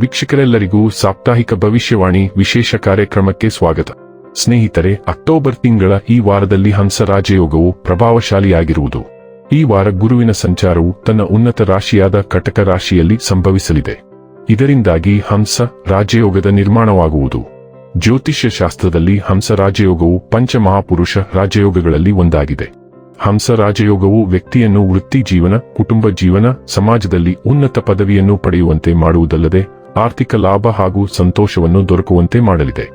ವೀಕ್ಷಕರೆಲ್ಲರಿಗೂ ಸಾಪ್ತಾಹಿಕ ಭವಿಷ್ಯವಾಣಿ ವಿಶೇಷ ಕಾರ್ಯಕ್ರಮಕ್ಕೆ ಸ್ವಾಗತ. ಸ್ನೇಹಿತರೆ, ಅಕ್ಟೋಬರ್ ತಿಂಗಳ ಈ ವಾರದಲ್ಲಿ ಹಂಸ ರಾಜಯೋಗವು ಪ್ರಭಾವಶಾಲಿಯಾಗಿರುವುದು. ಈ ವಾರ ಗುರುವಿನ ಸಂಚಾರವು ತನ್ನ ಉನ್ನತ ರಾಶಿಯಾದ ಕಟಕ ರಾಶಿಯಲ್ಲಿ ಸಂಭವಿಸಲಿದೆ. ಇದರಿಂದಾಗಿ ಹಂಸ ರಾಜಯೋಗದ ನಿರ್ಮಾಣವಾಗುವುದು. ಜ್ಯೋತಿಷ್ಯ ಶಾಸ್ತ್ರದಲ್ಲಿ ಹಂಸ ರಾಜಯೋಗವು ಪಂಚಮಹಾಪುರುಷ ರಾಜಯೋಗಗಳಲ್ಲಿ ಒಂದಾಗಿದೆ. ಹಂಸ ರಾಜಯೋಗವು ವ್ಯಕ್ತಿಯನ್ನು ವೃತ್ತಿ ಜೀವನ, ಕುಟುಂಬ ಜೀವನ, ಸಮಾಜದಲ್ಲಿ ಉನ್ನತ ಪದವಿಯನ್ನು ಪಡೆಯುವಂತೆ ಮಾಡುವುದಲ್ಲದೆ ಆರ್ಥಿಕ ಲಾಭ ಹಾಗೂ ಸಂತೋಷವನ್ನು ದೊರಕುವಂತೆ ಮಾಡಲಿದೆ.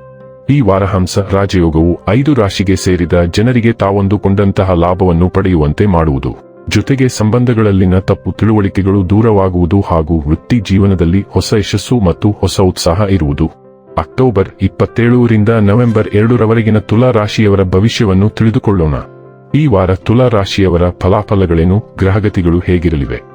ಈ ವಾರಹಂಸ ರಾಜಯೋಗವು ಐದು ರಾಶಿಗೆ ಸೇರಿದ ಜನರಿಗೆ ತಾವೊಂದುಕೊಂಡಂತಹ ಲಾಭವನ್ನು ಪಡೆಯುವಂತೆ ಮಾಡುವುದು. ಜೊತೆಗೆ ಸಂಬಂಧಗಳಲ್ಲಿನ ತಪ್ಪು ತಿಳುವಳಿಕೆಗಳು ದೂರವಾಗುವುದು ಹಾಗೂ ವೃತ್ತಿ ಜೀವನದಲ್ಲಿ ಹೊಸ ಯಶಸ್ಸು ಮತ್ತು ಹೊಸ ಉತ್ಸಾಹ ಇರುವುದು. ಅಕ್ಟೋಬರ್ ಇಪ್ಪತ್ತೇಳರಿಂದ ನವೆಂಬರ್ ಎರಡರವರೆಗಿನ ತುಲಾ ರಾಶಿಯವರ ಭವಿಷ್ಯವನ್ನು ತಿಳಿದುಕೊಳ್ಳೋಣ. ಈ ವಾರ ತುಲಾ ರಾಶಿಯವರ ಫಲಾಫಲಗಳೇನು, ಗ್ರಹಗತಿಗಳು ಹೇಗಿರಲಿವೆ?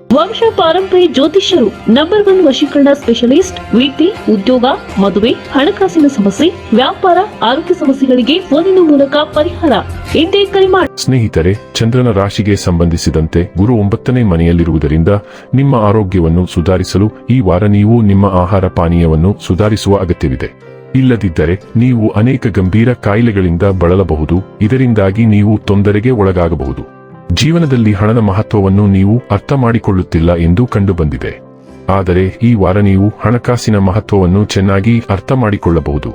ವಂಶ ಪಾರಂಪರ್ಯ ಜ್ಯೋತಿಷ್ಯರು ನಂಬರ್ ಒನ್ ವಶೀಕರಣ ಸ್ಪೆಷಲಿಸ್ಟ್ ವೃತ್ತಿ ಉದ್ಯೋಗ, ಮದುವೆ, ಹಣಕಾಸಿನ ಸಮಸ್ಯೆ, ವ್ಯಾಪಾರ, ಆರೋಗ್ಯ ಸಮಸ್ಯೆಗಳಿಗೆ ಫೋನಿನ ಮೂಲಕ ಪರಿಹಾರ. ಇಂದೇ ಕರೆ ಮಾಡಿ ಸ್ನೇಹಿತರೆ, ಚಂದ್ರನ ರಾಶಿಗೆ ಸಂಬಂಧಿಸಿದಂತೆ ಗುರು ಒಂಬತ್ತನೇ ಮನೆಯಲ್ಲಿರುವುದರಿಂದ ನಿಮ್ಮ ಆರೋಗ್ಯವನ್ನು ಸುಧಾರಿಸಲು ಈ ವಾರ ನೀವು ನಿಮ್ಮ ಆಹಾರ ಪಾನೀಯವನ್ನು ಸುಧಾರಿಸುವ ಅಗತ್ಯವಿದೆ. ಇಲ್ಲದಿದ್ದರೆ ನೀವು ಅನೇಕ ಗಂಭೀರ ಕಾಯಿಲೆಗಳಿಂದ ಬಳಲಬಹುದು. ಇದರಿಂದಾಗಿ ನೀವು ತೊಂದರೆಗೆ ಒಳಗಾಗಬಹುದು. ಜೀವನದಲ್ಲಿ ಹಣದ ಮಹತ್ವವನ್ನು ನೀವು ಅರ್ಥ ಮಾಡಿಕೊಳ್ಳುತ್ತಿಲ್ಲ ಎಂದು ಕಂಡುಬಂದಿದೆ. ಆದರೆ ಈ ವಾರ ನೀವು ಹಣಕಾಸಿನ ಮಹತ್ವವನ್ನು ಚೆನ್ನಾಗಿ ಅರ್ಥ ಮಾಡಿಕೊಳ್ಳಬಹುದು.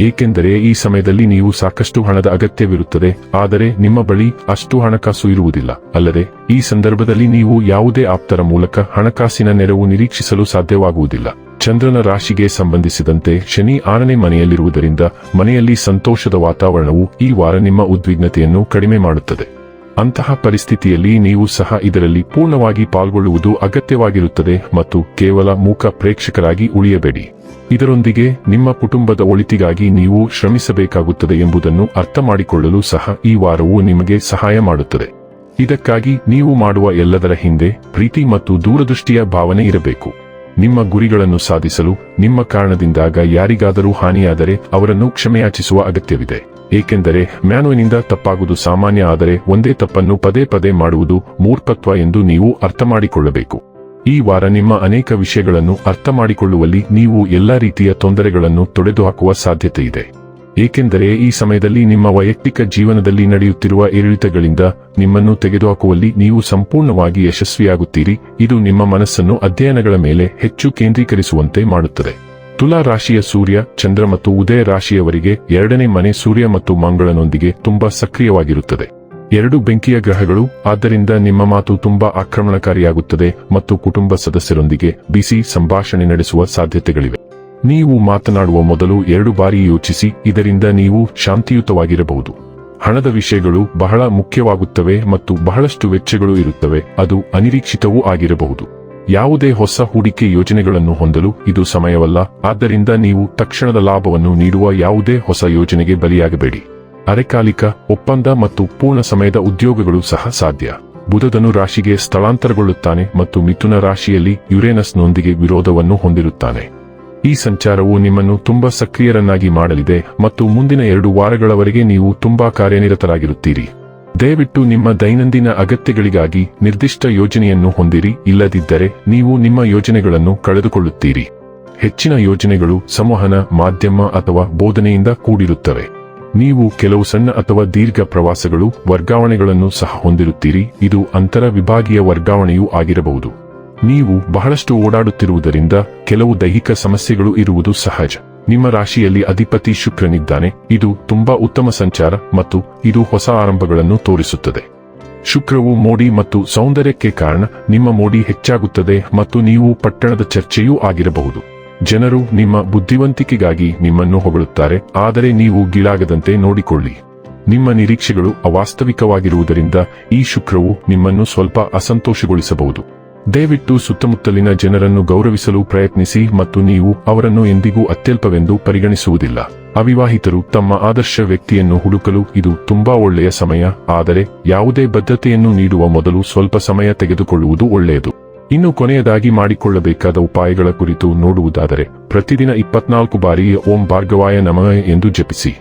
ಏಕೆಂದರೆ ಈ ಸಮಯದಲ್ಲಿ ನೀವು ಸಾಕಷ್ಟು ಹಣದ ಅಗತ್ಯವಿರುತ್ತದೆ, ಆದರೆ ನಿಮ್ಮ ಬಳಿ ಅಷ್ಟು ಹಣಕಾಸು ಇರುವುದಿಲ್ಲ. ಅಲ್ಲದೆ, ಈ ಸಂದರ್ಭದಲ್ಲಿ ನೀವು ಯಾವುದೇ ಆಪ್ತರ ಮೂಲಕ ಹಣಕಾಸಿನ ನೆರವು ನಿರೀಕ್ಷಿಸಲು ಸಾಧ್ಯವಾಗುವುದಿಲ್ಲ. ಚಂದ್ರನ ರಾಶಿಗೆ ಸಂಬಂಧಿಸಿದಂತೆ ಶನಿ ಆರನೇ ಮನೆಯಲ್ಲಿರುವುದರಿಂದ ಮನೆಯಲ್ಲಿ ಸಂತೋಷದ ವಾತಾವರಣವು ಈ ವಾರ ನಿಮ್ಮ ಉದ್ವಿಗ್ನತೆಯನ್ನು ಕಡಿಮೆ ಮಾಡುತ್ತದೆ. ಅಂತಹ ಪರಿಸ್ಥಿತಿಯಲ್ಲಿ ನೀವು ಸಹ ಇದರಲ್ಲಿ ಪೂರ್ಣವಾಗಿ ಪಾಲ್ಗೊಳ್ಳುವುದು ಅಗತ್ಯವಾಗಿರುತ್ತದೆ ಮತ್ತು ಕೇವಲ ಮೂಕ ಪ್ರೇಕ್ಷಕರಾಗಿ ಉಳಿಯಬೇಡಿ. ಇದರೊಂದಿಗೆ ನಿಮ್ಮ ಕುಟುಂಬದ ಒಳಿತಿಗಾಗಿ ನೀವು ಶ್ರಮಿಸಬೇಕಾಗುತ್ತದೆ ಎಂಬುದನ್ನು ಅರ್ಥ ಮಾಡಿಕೊಳ್ಳಲು ಸಹ ಈ ವಾರವು ನಿಮಗೆ ಸಹಾಯ ಮಾಡುತ್ತದೆ. ಇದಕ್ಕಾಗಿ ನೀವು ಮಾಡುವ ಎಲ್ಲದರ ಹಿಂದೆ ಪ್ರೀತಿ ಮತ್ತು ದೂರದೃಷ್ಟಿಯ ಭಾವನೆ ಇರಬೇಕು. ನಿಮ್ಮ ಗುರಿಗಳನ್ನು ಸಾಧಿಸಲು, ನಿಮ್ಮ ಕಾರಣದಿಂದಾಗ ಯಾರಿಗಾದರೂ ಹಾನಿಯಾದರೆ ಅವರನ್ನು ಕ್ಷಮೆಯಾಚಿಸುವ ಅಗತ್ಯವಿದೆ. ಏಕೆಂದರೆ ಮ್ಯಾನುವಿನಿಂದ ತಪ್ಪಾಗುವುದು ಸಾಮಾನ್ಯ, ಆದರೆ ಒಂದೇ ತಪ್ಪನ್ನು ಪದೇ ಪದೇ ಮಾಡುವುದು ಮೂರ್ಖತ್ವ ಎಂದು ನೀವು ಅರ್ಥ ಮಾಡಿಕೊಳ್ಳಬೇಕು ಈ ವಾರ ನಿಮ್ಮ ಅನೇಕ ವಿಷಯಗಳನ್ನು ಅರ್ಥ ಮಾಡಿಕೊಳ್ಳುವಲ್ಲಿ ನೀವು ಎಲ್ಲಾ ರೀತಿಯ ತೊಂದರೆಗಳನ್ನು ತೊಡೆದುಹಾಕುವ ಸಾಧ್ಯತೆ ಇದೆ. ಏಕೆಂದರೆ ಈ ಸಮಯದಲ್ಲಿ ನಿಮ್ಮ ವೈಯಕ್ತಿಕ ಜೀವನದಲ್ಲಿ ನಡೆಯುತ್ತಿರುವ ಏರಿಳಿತಗಳಿಂದ ನಿಮ್ಮನ್ನು ತೆಗೆದುಹಾಕುವಲ್ಲಿ ನೀವು ಸಂಪೂರ್ಣವಾಗಿ ಯಶಸ್ವಿಯಾಗುತ್ತೀರಿ. ಇದು ನಿಮ್ಮ ಮನಸ್ಸನ್ನು ಅಧ್ಯಯನಗಳ ಮೇಲೆ ಹೆಚ್ಚು ಕೇಂದ್ರೀಕರಿಸುವಂತೆ ಮಾಡುತ್ತದೆ. ತುಲಾ ರಾಶಿಯ ಸೂರ್ಯ, ಚಂದ್ರ ಮತ್ತು ಉದಯ ರಾಶಿಯವರಿಗೆ ಎರಡನೇ ಮನೆ ಸೂರ್ಯ ಮತ್ತು ಮಂಗಳನೊಂದಿಗೆ ತುಂಬಾ ಸಕ್ರಿಯವಾಗಿರುತ್ತದೆ. ಎರಡು ಬೆಂಕಿಯ ಗ್ರಹಗಳು, ಆದ್ದರಿಂದ ನಿಮ್ಮ ಮಾತು ತುಂಬಾ ಆಕ್ರಮಣಕಾರಿಯಾಗುತ್ತದೆ ಮತ್ತು ಕುಟುಂಬ ಸದಸ್ಯರೊಂದಿಗೆ ಬಿಸಿ ಸಂಭಾಷಣೆ ನಡೆಸುವ ಸಾಧ್ಯತೆಗಳಿವೆ. ನೀವು ಮಾತನಾಡುವ ಮೊದಲು ಎರಡು ಬಾರಿ ಯೋಚಿಸಿ, ಇದರಿಂದ ನೀವು ಶಾಂತಿಯುತವಾಗಿರಬಹುದು. ಹಣದ ವಿಷಯಗಳು ಬಹಳ ಮುಖ್ಯವಾಗುತ್ತವೆ ಮತ್ತು ಬಹಳಷ್ಟು ವೆಚ್ಚಗಳು ಇರುತ್ತವೆ, ಅದು ಅನಿರೀಕ್ಷಿತವೂ ಆಗಿರಬಹುದು. ಯಾವುದೇ ಹೊಸ ಹೂಡಿಕೆ ಯೋಜನೆಗಳನ್ನು ಹೊಂದಲು ಇದು ಸಮಯವಲ್ಲ. ಆದ್ದರಿಂದ ನೀವು ತಕ್ಷಣದ ಲಾಭವನ್ನು ನೀಡುವ ಯಾವುದೇ ಹೊಸ ಯೋಜನೆಗೆ ಬಲಿಯಾಗಬೇಡಿ. ಅರೆಕಾಲಿಕ, ಒಪ್ಪಂದ ಮತ್ತು ಪೂರ್ಣ ಸಮಯದ ಉದ್ಯೋಗಗಳು ಸಹ ಸಾಧ್ಯ. ಬುಧದನು ರಾಶಿಗೆ ಸ್ಥಳಾಂತರಗೊಳ್ಳುತ್ತಾನೆ ಮತ್ತು ಮಿಥುನ ರಾಶಿಯಲ್ಲಿ ಯುರೇನಸ್ನೊಂದಿಗೆ ವಿರೋಧವನ್ನು ಹೊಂದಿರುತ್ತಾನೆ. ಈ ಸಂಚಾರವು ನಿಮ್ಮನ್ನು ತುಂಬಾ ಸಕ್ರಿಯರನ್ನಾಗಿ ಮಾಡಲಿದೆ ಮತ್ತು ಮುಂದಿನ ಎರಡು ವಾರಗಳವರೆಗೆ ನೀವು ತುಂಬಾ ಕಾರ್ಯನಿರತರಾಗಿರುತ್ತೀರಿ. ದಯವಿಟ್ಟು ನಿಮ್ಮ ದೈನಂದಿನ ಅಗತ್ಯಗಳಿಗಾಗಿ ನಿರ್ದಿಷ್ಟ ಯೋಜನೆಯನ್ನು ಹೊಂದಿರಿ, ಇಲ್ಲದಿದ್ದರೆ ನೀವು ನಿಮ್ಮ ಯೋಜನೆಗಳನ್ನು ಕಳೆದುಕೊಳ್ಳುತ್ತೀರಿ. ಹೆಚ್ಚಿನ ಯೋಜನೆಗಳು ಸಂವಹನ, ಮಾಧ್ಯಮ ಅಥವಾ ಬೋಧನೆಯಿಂದ ಕೂಡಿರುತ್ತವೆ. ನೀವು ಕೆಲವು ಸಣ್ಣ ಅಥವಾ ದೀರ್ಘ ಪ್ರವಾಸಗಳು, ವರ್ಗಾವಣೆಗಳನ್ನು ಸಹ ಹೊಂದಿರುತ್ತೀರಿ, ಇದು ಅಂತರ ವಿಭಾಗೀಯ ವರ್ಗಾವಣೆಯೂ ಆಗಿರಬಹುದು. ನೀವು ಬಹಳಷ್ಟು ಓಡಾಡುತ್ತಿರುವುದರಿಂದ ಕೆಲವು ದೈಹಿಕ ಸಮಸ್ಯೆಗಳು ಇರುವುದು ಸಹಜ. ನಿಮ್ಮ ರಾಶಿಯಲ್ಲಿ ಅಧಿಪತಿ ಶುಕ್ರನಿದ್ದಾನೆ, ಇದು ತುಂಬಾ ಉತ್ತಮ ಸಂಚಾರ ಮತ್ತು ಇದು ಹೊಸ ಆರಂಭಗಳನ್ನು ತೋರಿಸುತ್ತದೆ. ಶುಕ್ರವು ಮೋಡಿ ಮತ್ತು ಸೌಂದರ್ಯಕ್ಕೆ ಕಾರಣ, ನಿಮ್ಮ ಮೋಡಿ ಹೆಚ್ಚಾಗುತ್ತದೆ ಮತ್ತು ನೀವು ಪಟ್ಟಣದ ಚರ್ಚೆಯೂ ಆಗಿರಬಹುದು. ಜನರು ನಿಮ್ಮ ಬುದ್ಧಿವಂತಿಕೆಗಾಗಿ ನಿಮ್ಮನ್ನು ಹೊಗಳುತ್ತಾರೆ, ಆದರೆ ನೀವು ಗಿಳಾಗದಂತೆ ನೋಡಿಕೊಳ್ಳಿ. ನಿಮ್ಮ ನಿರೀಕ್ಷೆಗಳು ಅವಾಸ್ತವಿಕವಾಗಿರುವುದರಿಂದ ಈ ಶುಕ್ರವು ನಿಮ್ಮನ್ನು ಸ್ವಲ್ಪ ಅಸಂತೋಷಗೊಳಿಸಬಹುದು. ದಯವಿಟ್ಟು ಸುತ್ತಮುತ್ತಲಿನ ಜನರನ್ನು ಗೌರವಿಸಲು ಪ್ರಯತ್ನಿಸಿ ಮತ್ತು ನೀವು ಅವರನ್ನು ಎಂದಿಗೂ ಅತ್ಯಲ್ಪವೆಂದು ಪರಿಗಣಿಸುವುದಿಲ್ಲ. ಅವಿವಾಹಿತರು ತಮ್ಮ ಆದರ್ಶ ವ್ಯಕ್ತಿಯನ್ನು ಹುಡುಕಲು ಇದು ತುಂಬಾ ಒಳ್ಳೆಯ ಸಮಯ, ಆದರೆ ಯಾವುದೇ ಬದ್ಧತೆಯನ್ನು ನೀಡುವ ಮೊದಲು ಸ್ವಲ್ಪ ಸಮಯ ತೆಗೆದುಕೊಳ್ಳುವುದು ಒಳ್ಳೆಯದು. ಇನ್ನು ಕೊನೆಯದಾಗಿ ಮಾಡಿಕೊಳ್ಳಬೇಕಾದ ಉಪಾಯಗಳ ಕುರಿತು ನೋಡುವುದಾದರೆ, ಪ್ರತಿದಿನ ಇಪ್ಪತ್ನಾಲ್ಕು ಬಾರಿ ಓಂ ಭಾರ್ಗವಾಯ ನಮಃ ಎಂದು ಜಪಿಸಿ.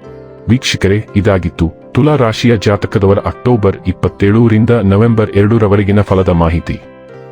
ವೀಕ್ಷಕರೇ, ಇದಾಗಿತ್ತು ತುಲಾ ರಾಶಿಯ ಜಾತಕದವರ ಅಕ್ಟೋಬರ್ ಇಪ್ಪತ್ತೇಳರಿಂದ ನವೆಂಬರ್ ಎರಡರವರೆಗಿನ ಫಲದ ಮಾಹಿತಿ.